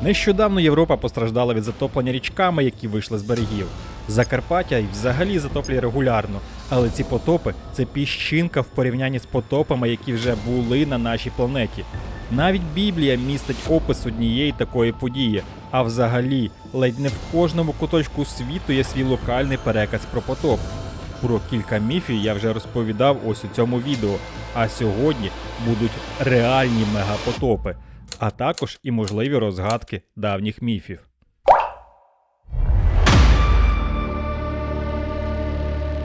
Нещодавно Європа постраждала від затоплення річками, які вийшли з берегів. Закарпаття й взагалі затоплює регулярно, але ці потопи це піщинка в порівнянні з потопами, які вже були на нашій планеті. Навіть Біблія містить опис однієї такої події. А взагалі, ледь не в кожному куточку світу є свій локальний переказ про потоп. Про кілька міфів я вже розповідав ось у цьому відео. А сьогодні будуть реальні мегапотопи, а також і можливі розгадки давніх міфів.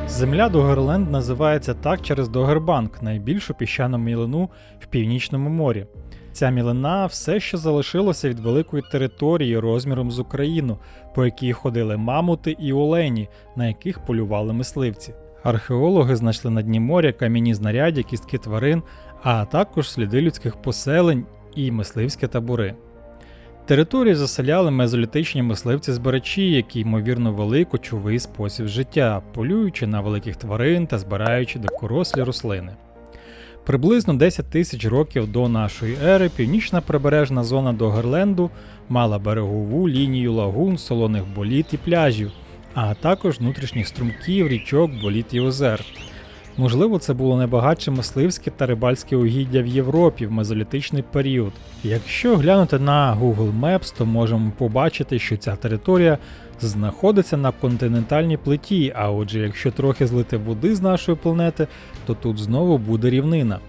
Земля Догерленд називається так через Догербанк, найбільшу піщану мілину в північному морі. Ця мілина все ще залишилася від великої території розміром з Україну, по якій ходили мамути і олені, на яких полювали мисливці. Археологи знайшли на дні моря кам'яні знаряддя, кістки тварин, а також сліди людських поселень і мисливські табори. Територію заселяли мезолітичні мисливці збирачі, які ймовірно вели кочовий спосіб життя, полюючи на великих тварин та збираючи дикорослі рослини. Приблизно 10 тисяч років до нашої ери північна прибережна зона Догерленду мала берегову лінію лагун, солоних боліт і пляжів, а також внутрішніх струмків, річок, боліт і озер. Можливо, це було найбагатше мисливське та рибальське угіддя в Європі в мезолітичний період. Якщо глянути на Google Maps, то можемо побачити, що ця територія знаходиться на континентальній плиті, а отже, якщо трохи злити води з нашої планети, то тут знову буде рівнина.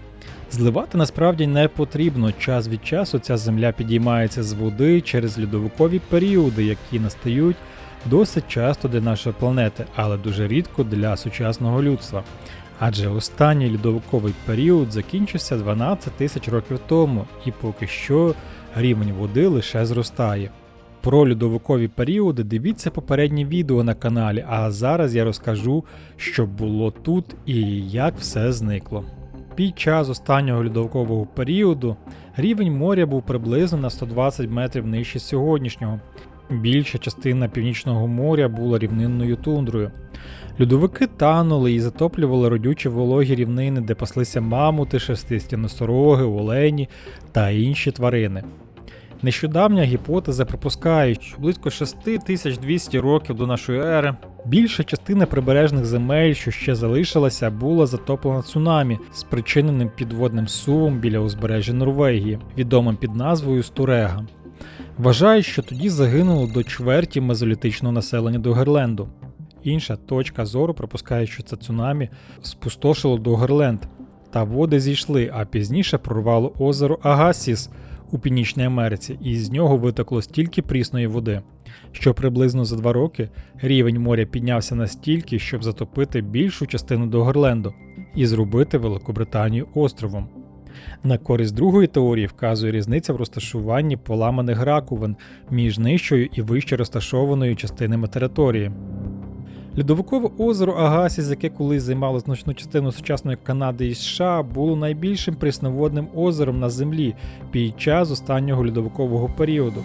Зливати насправді не потрібно. Час від часу ця земля підіймається з води через льодовикові періоди, які настають досить часто для нашої планети, але дуже рідко для сучасного людства. Адже останній льодовиковий період закінчився 12 тисяч років тому, і поки що рівень води лише зростає. Про льодовикові періоди дивіться попереднє відео на каналі, а зараз я розкажу, що було тут і як все зникло. Під час останнього льодовикового періоду рівень моря був приблизно на 120 метрів нижче сьогоднішнього. Більша частина північного моря була рівнинною тундрою. Льодовики танули і затоплювали родючі вологі рівнини, де паслися мамути, шерстисті носороги, олені та інші тварини. Нещодавня гіпотеза припускає, що близько 6200 років до нашої ери більша частина прибережних земель, що ще залишилася, була затоплена цунамі, спричиненим підводним сувом біля узбережжя Норвегії, відомим під назвою Стурега. Вважають, що тоді загинуло до чверті мезолітичного населення Догерленду. Інша точка зору припускає, що це цунамі спустошило Догерленд, та води зійшли, а пізніше прорвало озеро Агасіс у Північній Америці, і з нього витекло стільки прісної води, що приблизно за два роки рівень моря піднявся настільки, щоб затопити більшу частину Догерленду і зробити Великобританію островом. На користь другої теорії вказує різниця в розташуванні поламаних раковин між нижчою і вище розташованою частинами території. Льодовикове озеро Агасіс, яке колись займало значну частину сучасної Канади і США, було найбільшим прісноводним озером на землі під час останнього льодовикового періоду.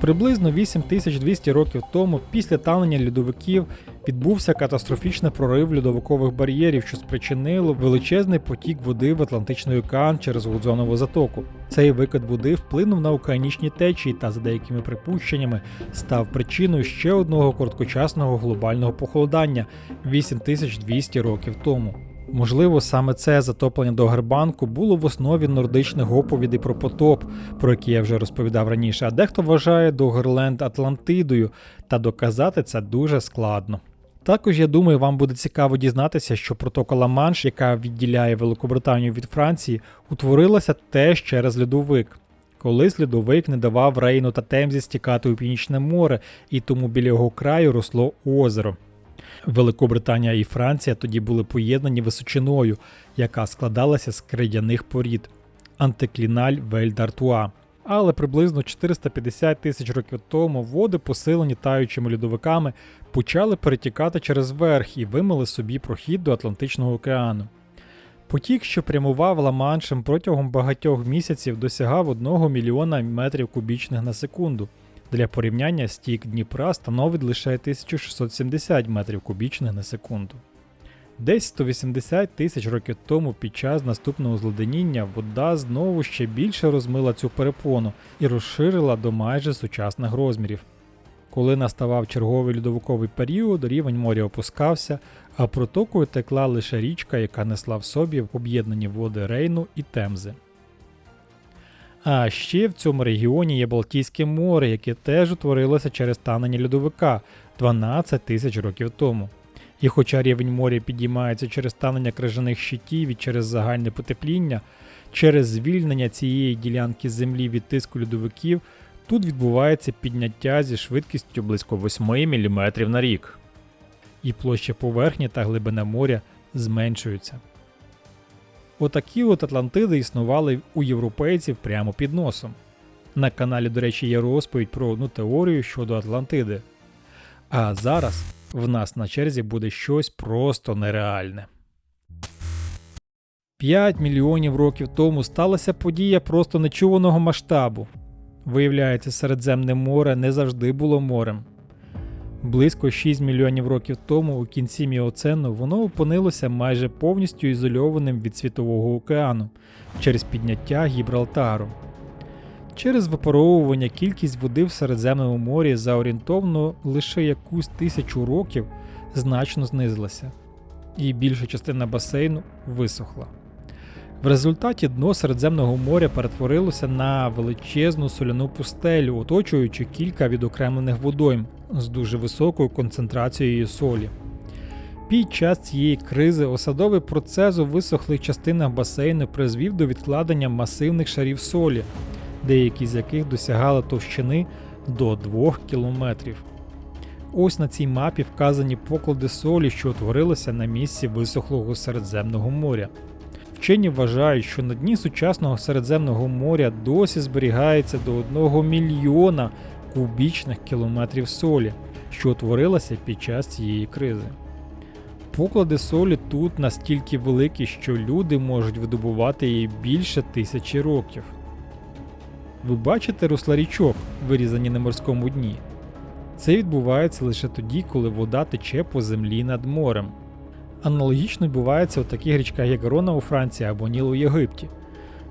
Приблизно 8200 років тому, після танення льодовиків, відбувся катастрофічний прорив льодовикових бар'єрів, що спричинило величезний потік води в Атлантичний океан через Гудзонову затоку. Цей викид води вплинув на океанічні течії та, за деякими припущеннями, став причиною ще одного короткочасного глобального похолодання 8200 років тому. Можливо, саме це затоплення до Гербанку було в основі нордичних оповідей про потоп, про які я вже розповідав раніше, а дехто вважає Догерленд Атлантидою, та доказати це дуже складно. Також я думаю, вам буде цікаво дізнатися, що протока Ла-Манш, яка відділяє Великобританію від Франції, утворилася теж через льодовик. Колись льодовик не давав Рейну та Темзі стікати у Північне море, і тому біля його краю росло озеро. Великобританія і Франція тоді були поєднані височиною, яка складалася з крейдяних порід Антекліналь Вель d'Artois. Але приблизно 450 тисяч років тому води, посилені таючими льодовиками, почали перетікати через верх і вимили собі прохід до Атлантичного океану. Потік, що прямував Ла-Маншем протягом багатьох місяців, досягав 1 мільйона метрів кубічних на секунду. Для порівняння стік Дніпра становить лише 1670 метрів кубічних на секунду. Десь 180 тисяч років тому під час наступного зледеніння вода знову ще більше розмила цю перепону і розширила до майже сучасних розмірів. Коли наставав черговий льодовиковий період, рівень моря опускався, а протокою текла лише річка, яка несла в собі об'єднані води Рейну і Темзи. А ще в цьому регіоні є Балтійське море, яке теж утворилося через танення льодовика 12 тисяч років тому. І хоча рівень моря підіймається через танення крижаних щитів і через загальне потепління, через звільнення цієї ділянки землі від тиску льодовиків, тут відбувається підняття зі швидкістю близько 8 мм на рік. І площа поверхні та глибина моря зменшуються. Отакі от Атлантиди існували у європейців прямо під носом. На каналі, до речі, є розповідь про одну теорію щодо Атлантиди. А зараз в нас на черзі буде щось просто нереальне. 5 мільйонів років тому сталася подія просто нечуваного масштабу. Виявляється, Середземне море не завжди було морем. Близько 6 мільйонів років тому, у кінці міоцену, воно опинилося майже повністю ізольованим від Світового океану через підняття Гібралтару. Через випаровування кількість води в Середземному морі за орієнтовно лише якусь тисячу років значно знизилася, і більша частина басейну висохла. В результаті дно Середземного моря перетворилося на величезну соляну пустелю, оточуючи кілька відокремлених водойм з дуже високою концентрацією солі. Під час цієї кризи осадовий процес у висохлих частинах басейну призвів до відкладення масивних шарів солі, деякі з яких досягали товщини до 2 кілометрів. Ось на цій мапі вказані поклади солі, що утворилися на місці висохлого Середземного моря. Вчені вважають, що на дні сучасного Середземного моря досі зберігається до 1 мільйона кубічних кілометрів солі, що утворилася під час цієї кризи. Поклади солі тут настільки великі, що люди можуть видобувати її більше тисячі років. Ви бачите русла річок, вирізані на морському дні. Це відбувається лише тоді, коли вода тече по землі над морем. Аналогічно відбувається у таких річках, як Рона у Франції або Ніл у Єгипті.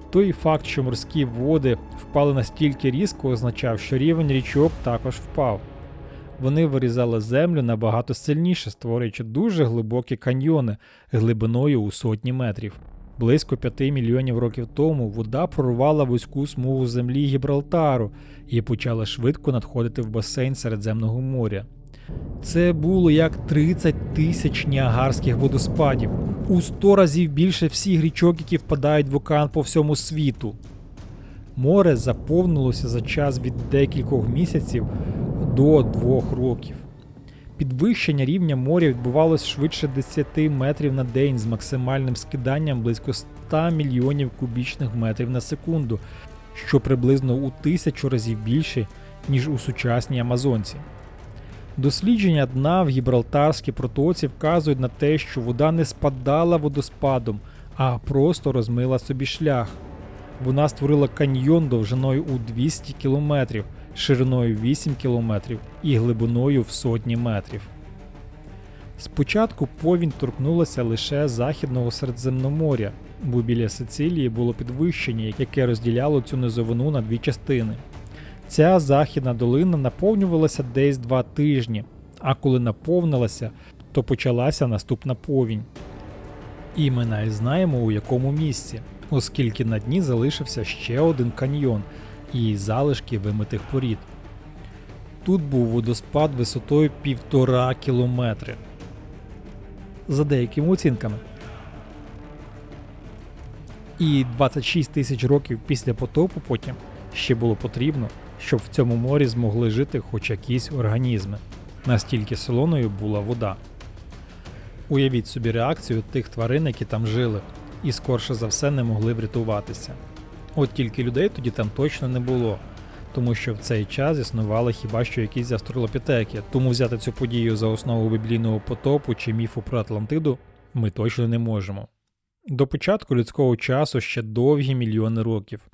Той факт, що морські води впали настільки різко, означав, що рівень річок також впав. Вони вирізали землю набагато сильніше, створюючи дуже глибокі каньйони глибиною у сотні метрів. Близько 5 мільйонів років тому вода прорвала вузьку смугу землі Гібралтару і почала швидко надходити в басейн Середземного моря. Це було як 30 тисяч ніагарських водоспадів, у 100 разів більше всіх річок, які впадають в океан по всьому світу. Море заповнилося за час від декількох місяців до двох років. Підвищення рівня моря відбувалося швидше 10 метрів на день з максимальним скиданням близько 100 мільйонів кубічних метрів на секунду, що приблизно у тисячу разів більше, ніж у сучасній Амазонці. Дослідження дна в Гібралтарській протоці вказують на те, що вода не спадала водоспадом, а просто розмила собі шлях. Вона створила каньйон довжиною у 200 кілометрів, шириною 8 кілометрів і глибиною в сотні метрів. Спочатку повінь торкнулася лише Західного Середземноморя, бо біля Сицилії було підвищення, яке розділяло цю низовину на дві частини. Ця західна долина наповнювалася десь два тижні, а коли наповнилася, то почалася наступна повінь. І ми навіть знаємо у якому місці, оскільки на дні залишився ще один каньйон і залишки вимитих порід. Тут був водоспад висотою півтора кілометри. За деякими оцінками. І 26 тисяч років після потопу потім ще було потрібно, щоб в цьому морі змогли жити хоч якісь організми. Настільки солоною була вода. Уявіть собі реакцію тих тварин, які там жили, і скорше за все не могли врятуватися. От тільки людей тоді там точно не було, тому що в цей час існували хіба що якісь астролопітеки, тому взяти цю подію за основу біблійного потопу чи міфу про Атлантиду ми точно не можемо. До початку людського часу ще довгі мільйони років.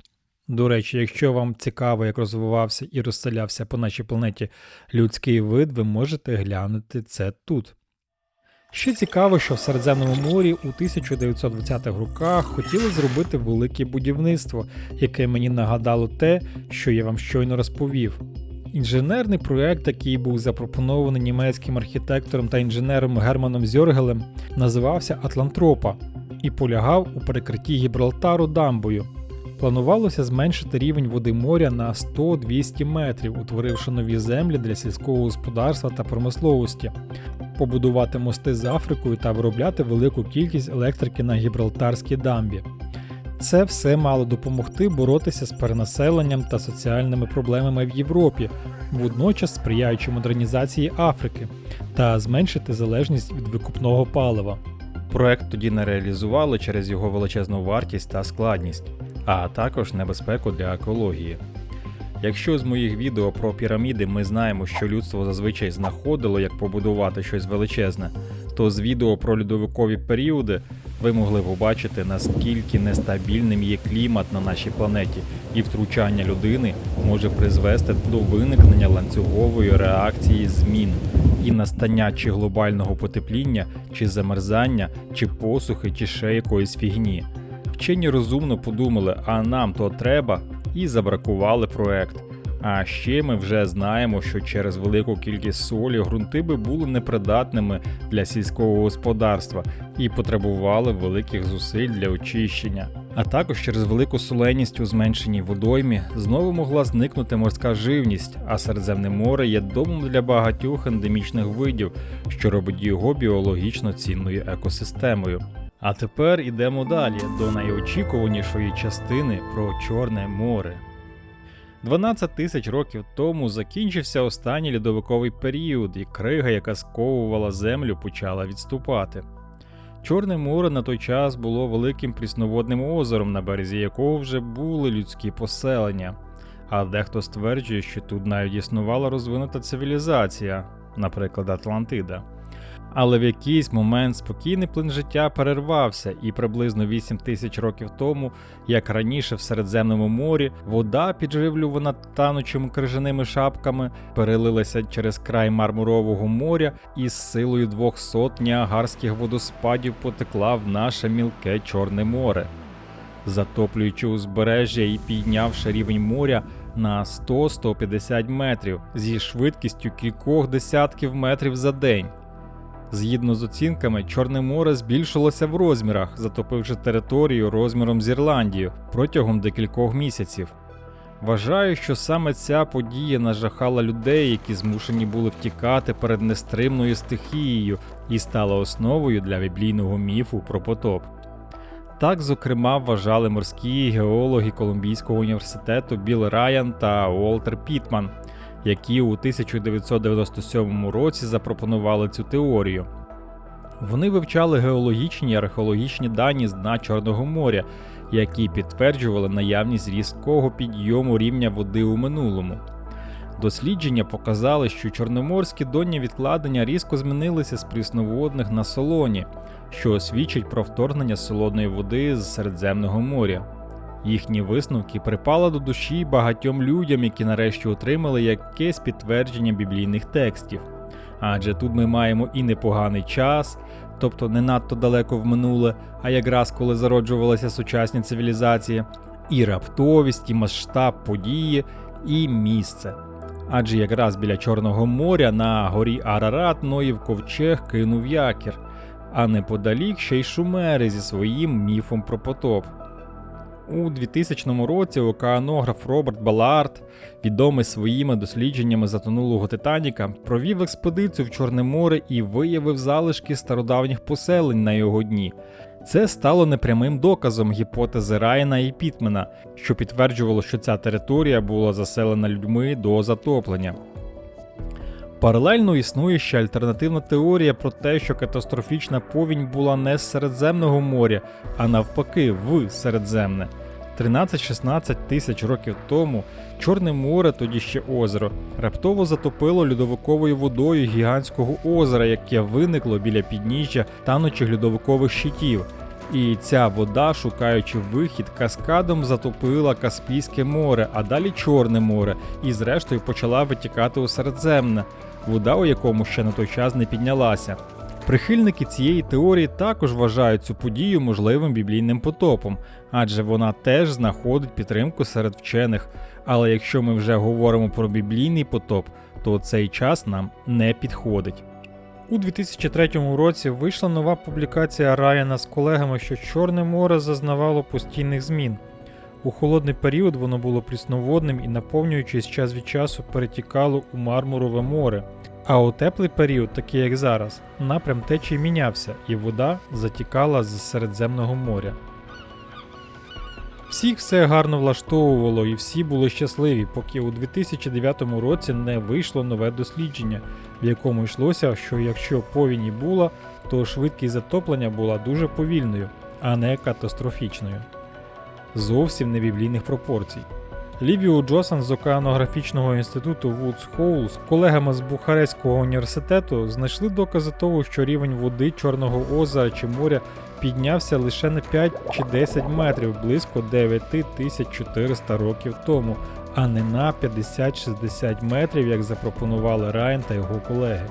До речі, якщо вам цікаво, як розвивався і розселявся по нашій планеті людський вид, ви можете глянути це тут. Ще цікаво, що в Середземному морі у 1920-х роках хотіли зробити велике будівництво, яке мені нагадало те, що я вам щойно розповів. Інженерний проект, який був запропонований німецьким архітектором та інженером Германом Зьоргелем, називався Атлантропа і полягав у перекритті Гібралтару дамбою. Планувалося зменшити рівень води моря на 100-200 метрів, утворивши нові землі для сільського господарства та промисловості, побудувати мости з Африкою та виробляти велику кількість електрики на Гібралтарській дамбі. Це все мало допомогти боротися з перенаселенням та соціальними проблемами в Європі, водночас сприяючи модернізації Африки та зменшити залежність від викупного палива. Проект тоді не реалізували через його величезну вартість та складність, а також небезпеку для екології. Якщо з моїх відео про піраміди ми знаємо, що людство зазвичай знаходило, як побудувати щось величезне, то з відео про льодовикові періоди ви могли побачити, наскільки нестабільним є клімат на нашій планеті, і втручання людини може призвести до виникнення ланцюгової реакції змін і настання чи глобального потепління, чи замерзання, чи посухи, чи ще якоїсь фігні. Вчені розумно подумали, а нам то треба, і забракували проект. А ще ми вже знаємо, що через велику кількість солі ґрунти би були непридатними для сільського господарства і потребували великих зусиль для очищення. А також через велику соленість у зменшеній водоймі знову могла зникнути морська живність, а Середземне море є домом для багатьох ендемічних видів, що робить його біологічно цінною екосистемою. А тепер ідемо далі до найочікуванішої частини про Чорне море. 12 тисяч років тому закінчився останній льодовиковий період, і крига, яка сковувала землю, почала відступати. Чорне море на той час було великим прісноводним озером, на березі якого вже були людські поселення, а дехто стверджує, що тут навіть існувала розвинута цивілізація, наприклад, Атлантида. Але в якийсь момент спокійний плин життя перервався, і приблизно 8 тисяч років тому, як раніше в Середземному морі, вода, підживлювана танучими крижаними шапками, перелилася через край Мармурового моря і з силою двох сот ніагарських водоспадів потекла в наше мілке Чорне море. Затоплюючи узбережжя і піднявши рівень моря на 100-150 метрів зі швидкістю кількох десятків метрів за день. Згідно з оцінками, Чорне море збільшилося в розмірах, затопивши територію розміром з Ірландію протягом декількох місяців. Вважаю, що саме ця подія нажахала людей, які змушені були втікати перед нестримною стихією і стала основою для біблійного міфу про потоп. Так, зокрема, вважали морські геологи Колумбійського університету Біл Райан та Уолтер Пітман, які у 1997 році запропонували цю теорію. Вони вивчали геологічні і археологічні дані з дна Чорного моря, які підтверджували наявність різкого підйому рівня води у минулому. Дослідження показали, що чорноморські донні відкладення різко змінилися з прісноводних на солоні, що свідчить про вторгнення солодної води з Середземного моря. Їхні висновки припали до душі багатьом людям, які нарешті отримали якесь підтвердження біблійних текстів. Адже тут ми маємо і непоганий час, тобто не надто далеко в минуле, а якраз коли зароджувалися сучасні цивілізації, і раптовість, і масштаб події, і місце. Адже якраз біля Чорного моря на горі Арарат Ноїв ковчег кинув якір, а неподалік ще й шумери зі своїм міфом про потоп. У 2000 році океанограф Роберт Балард, відомий своїми дослідженнями затонулого Титаніка, провів експедицію в Чорне море і виявив залишки стародавніх поселень на його дні. Це стало непрямим доказом гіпотези Райана і Пітмена, що підтверджувало, що ця територія була заселена людьми до затоплення. Паралельно існує ще альтернативна теорія про те, що катастрофічна повінь була не з Середземного моря, а навпаки, в Середземне. 13-16 тисяч років тому Чорне море, тоді ще озеро, раптово затопило льодовиковою водою гігантського озера, яке виникло біля підніжжя танучих льодовикових щитів. І ця вода, шукаючи вихід, каскадом затопила Каспійське море, а далі Чорне море, і зрештою почала витікати у Середземне, вода у якому ще на той час не піднялася. Прихильники цієї теорії також вважають цю подію можливим біблійним потопом, адже вона теж знаходить підтримку серед вчених. Але якщо ми вже говоримо про біблійний потоп, то цей час нам не підходить. У 2003 році вийшла нова публікація Райана з колегами, що Чорне море зазнавало постійних змін. У холодний період воно було прісноводним і, наповнюючись час від часу, перетікало у Мармурове море. А у теплий період, такий як зараз, напрям течії мінявся, і вода затікала з Середземного моря. Всіх все гарно влаштовувало і всі були щасливі, поки у 2009 році не вийшло нове дослідження, в якому йшлося, що якщо повінь і була, то швидкість затоплення була дуже повільною, а не катастрофічною. Зовсім не біблійних пропорцій. Лівіо Джосан з океанографічного інституту Вудс Хоул з колегами з Бухарестського університету знайшли докази того, що рівень води Чорного озера чи моря піднявся лише на 5 чи 10 метрів близько 9400 років тому, а не на 50-60 метрів, як запропонували Райан та його колеги.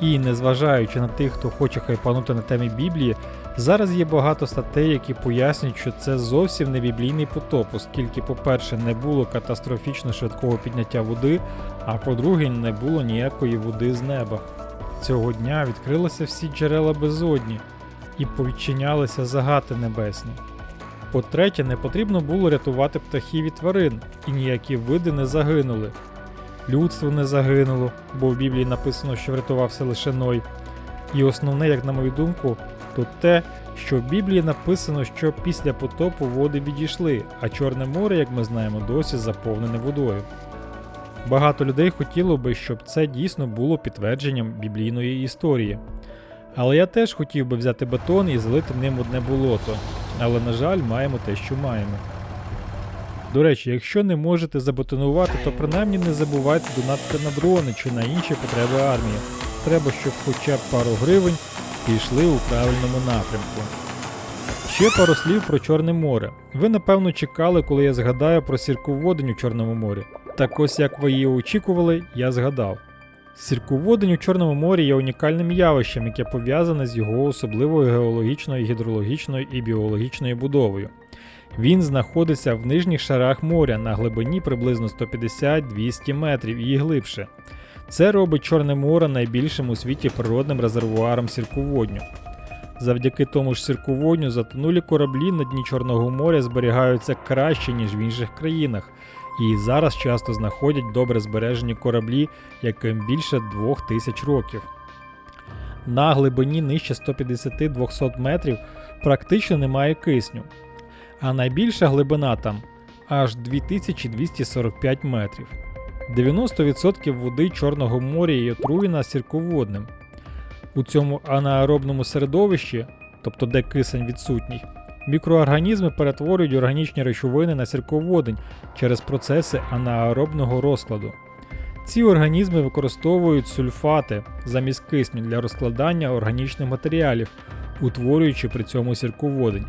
І незважаючи на тих, хто хоче хайпанути на темі Біблії, зараз є багато статей, які пояснюють, що це зовсім не біблійний потоп, оскільки, по-перше, не було катастрофічно швидкого підняття води, а по-друге, не було ніякої води з неба. Цього дня відкрилися всі джерела безодні і повідчинялися загати небесні. По-третє, не потрібно було рятувати птахів і тварин, і ніякі види не загинули. Людство не загинуло, бо в Біблії написано, що врятувався лише Ной. І основне, як на мою думку, то те, що в Біблії написано, що після потопу води відійшли, а Чорне море, як ми знаємо, досі заповнене водою. Багато людей хотіло би, щоб це дійсно було підтвердженням біблійної історії. Але я теж хотів би взяти бетон і залити ним одне болото. Але, на жаль, маємо те, що маємо. До речі, якщо не можете забетонувати, то принаймні не забувайте донатити на дрони чи на інші потреби армії. Треба, щоб хоча б пару гривень пішли у правильному напрямку. Ще пару слів про Чорне море. Ви напевно чекали, коли я згадаю про сірководень у Чорному морі. Так ось як ви її очікували, я згадав. Сірководень у Чорному морі є унікальним явищем, яке пов'язане з його особливою геологічною, гідрологічною і біологічною будовою. Він знаходиться в нижніх шарах моря на глибині приблизно 150-200 метрів і глибше. Це робить Чорне море найбільшим у світі природним резервуаром сірководню. Завдяки тому ж сірководню затонулі кораблі на дні Чорного моря зберігаються краще, ніж в інших країнах, і зараз часто знаходять добре збережені кораблі, яким більше 2000 років. На глибині нижче 150-200 метрів практично немає кисню, а найбільша глибина там аж 2245 метрів. 90% води Чорного моря є отруєна сірководним. У цьому анаеробному середовищі, тобто де кисень відсутній, мікроорганізми перетворюють органічні речовини на сірководень через процеси анаеробного розкладу. Ці організми використовують сульфати замість кисню для розкладання органічних матеріалів, утворюючи при цьому сірководень.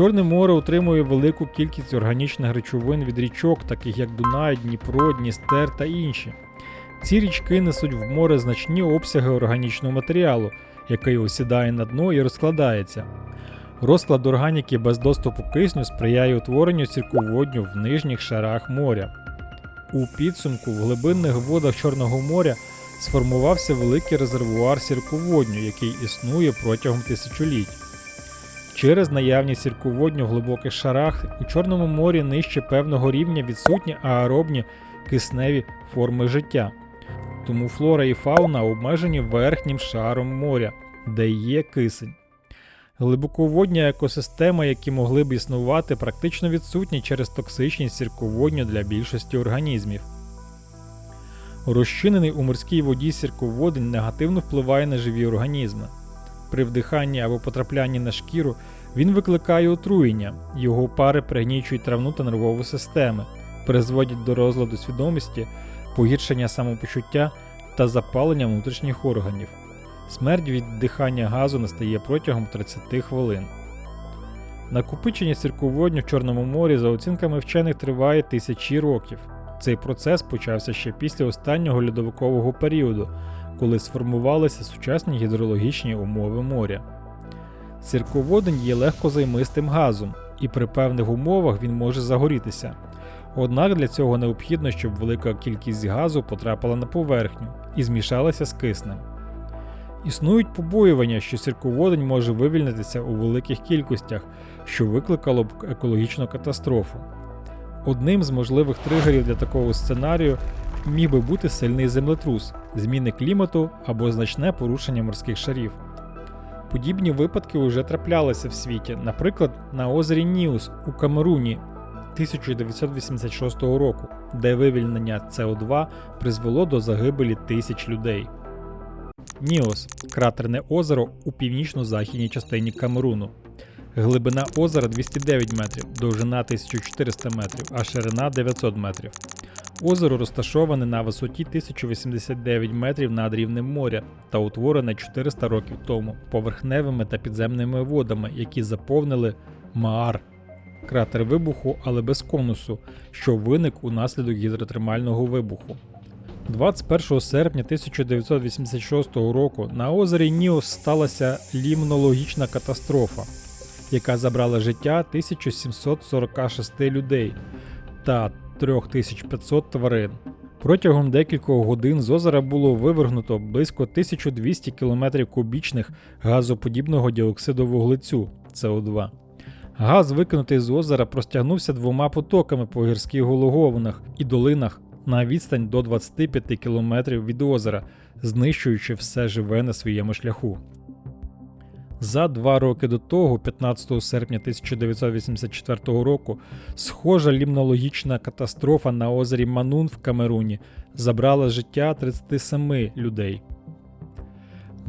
Чорне море утримує велику кількість органічних речовин від річок, таких як Дунай, Дніпро, Дністер та інші. Ці річки несуть в море значні обсяги органічного матеріалу, який осідає на дно і розкладається. Розклад органіки без доступу кисню сприяє утворенню сірководню в нижніх шарах моря. У підсумку в глибинних водах Чорного моря сформувався великий резервуар сірководню, який існує протягом тисячоліть. Через наявність сірководню в глибоких шарах у Чорному морі нижче певного рівня відсутні аеробні кисневі форми життя. Тому флора і фауна обмежені верхнім шаром моря, де є кисень. Глибоководні екосистеми, які могли б існувати, практично відсутні через токсичність сірководню для більшості організмів. Розчинений у морській воді сірководень негативно впливає на живі організми. При вдиханні або потраплянні на шкіру він викликає отруєння, його пари пригнічують травну та нервову системи, призводять до розладу свідомості, погіршення самопочуття та запалення внутрішніх органів. Смерть від вдихання газу настає протягом 30 хвилин. Накопичення сірководню в Чорному морі, за оцінками вчених, триває тисячі років. Цей процес почався ще після останнього льодовикового періоду, коли сформувалися сучасні гідрологічні умови моря. Сірководень є легкозаймистим газом, і при певних умовах він може загорітися. Однак для цього необхідно, щоб велика кількість газу потрапила на поверхню і змішалася з киснем. Існують побоювання, що сірководень може вивільнитися у великих кількостях, що викликало б екологічну катастрофу. Одним з можливих тригерів для такого сценарію міг би бути сильний землетрус, зміни клімату або значне порушення морських шарів. Подібні випадки вже траплялися в світі, наприклад, на озері Ніус у Камеруні 1986 року, де вивільнення СО2 призвело до загибелі тисяч людей. Ніос кратерне озеро у північно-західній частині Камеруну. Глибина озера 209 метрів, довжина 1400 метрів, а ширина 900 метрів. Озеро розташоване на висоті 1089 метрів над рівнем моря та утворене 400 років тому поверхневими та підземними водами, які заповнили Маар, кратер вибуху, але без конусу, що виник унаслідок гідротермального вибуху. 21 серпня 1986 року на озері Ніос сталася лімнологічна катастрофа, яка забрала життя 1746 людей та 3500 тварин. Протягом декількох годин з озера було вивергнуто близько 1200 км кубічних газоподібного діоксиду вуглецю СО2. Газ, викинутий з озера, простягнувся двома потоками по гірських гологовинах і долинах на відстань до 25 км від озера, знищуючи все живе на своєму шляху. За два роки до того, 15 серпня 1984 року, схожа лімнологічна катастрофа на озері Манун в Камеруні забрала життя 37 людей.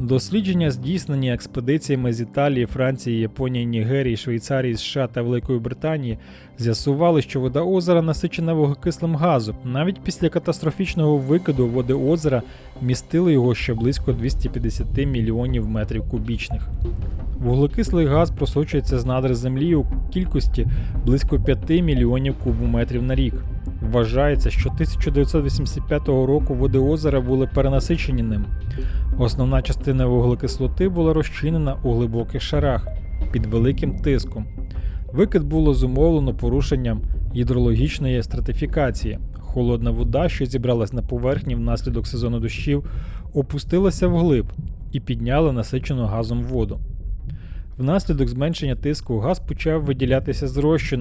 Дослідження, здійснені експедиціями з Італії, Франції, Японії, Нігерії, Швейцарії, США та Великої Британії, з'ясували, що вода озера насичена вуглекислим газом. Навіть після катастрофічного викиду води озера містили його ще близько 250 мільйонів метрів кубічних. Вуглекислий газ просочується з надр землі у кількості близько 5 мільйонів кубометрів на рік. Вважається, що 1985 року води озера були перенасичені ним. Основна частина вуглекислоти була розчинена у глибоких шарах під великим тиском. Викид було зумовлено порушенням гідрологічної стратифікації. Холодна вода, що зібралась на поверхні внаслідок сезону дощів, опустилася вглиб і підняла насичену газом воду. Внаслідок зменшення тиску газ почав виділятися з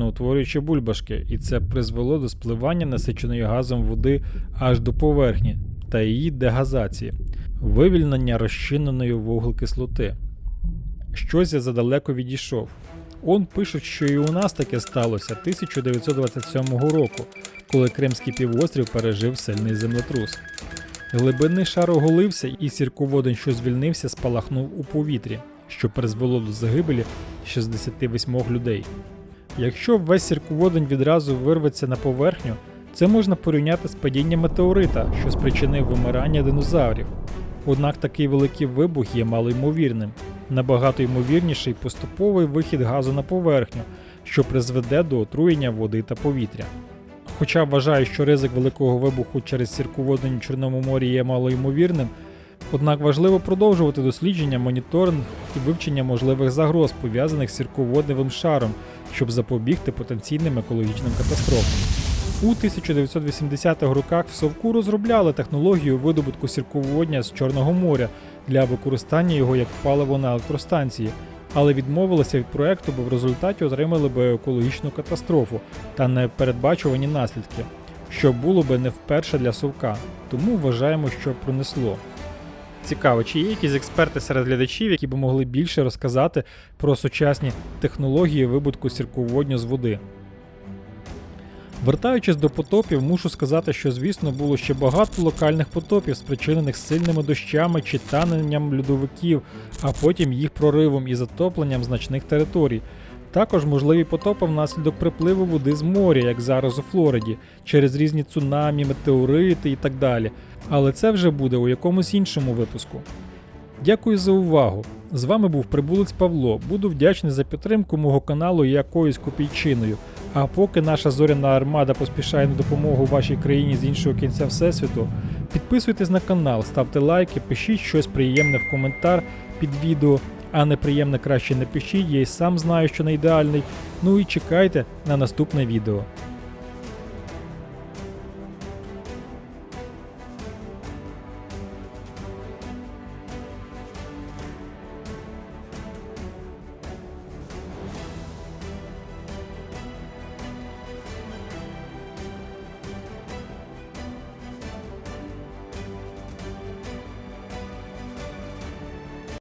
утворюючи бульбашки, і це призвело до спливання насиченої газом води аж до поверхні та її дегазації, вивільнення розчиненої вуглекислоти. Щось я задалеко відійшов. Он пишуть, що і у нас таке сталося 1927 року, коли Кримський півострів пережив сильний землетрус. Глибинний шар оголився, і сірководень, що звільнився, спалахнув у повітрі, що призвело до загибелі 68 людей. Якщо весь сірководень відразу вирветься на поверхню, це можна порівняти з падінням метеорита, що спричинив вимирання динозаврів. Однак такий великий вибух є малоймовірним. Набагато ймовірніший поступовий вихід газу на поверхню, що призведе до отруєння води та повітря. Хоча вважаю, що ризик великого вибуху через сірководень у Чорному морі є малоймовірним, однак важливо продовжувати дослідження, моніторинг і вивчення можливих загроз, пов'язаних з сірководневим шаром, щоб запобігти потенційним екологічним катастрофам. У 1980-х роках в Совку розробляли технологію видобутку сірководня з Чорного моря для використання його як паливо на електростанції, але відмовилися від проекту, бо в результаті отримали би екологічну катастрофу та непередбачувані наслідки, що було би не вперше для Совка, тому вважаємо, що пронесло. Цікаво, чи є якісь експерти серед глядачів, які б могли більше розказати про сучасні технології вибутку сірководню з води. Вертаючись до потопів, мушу сказати, що звісно було ще багато локальних потопів, спричинених сильними дощами чи таненням льодовиків, а потім їх проривом і затопленням значних територій. Також можливі потопи внаслідок припливу води з моря, як зараз у Флориді, через різні цунамі, метеорити і так далі. Але це вже буде у якомусь іншому випуску. Дякую за увагу! З вами був Прибулець Павло. Буду вдячний за підтримку мого каналу якоюсь копійчиною. А поки наша зоряна армада поспішає на допомогу вашій країні з іншого кінця всесвіту, підписуйтесь на канал, ставте лайки, пишіть щось приємне в коментар під відео, а неприємне краще не пишіть, я й сам знаю, що не ідеальний. Ну і чекайте на наступне відео.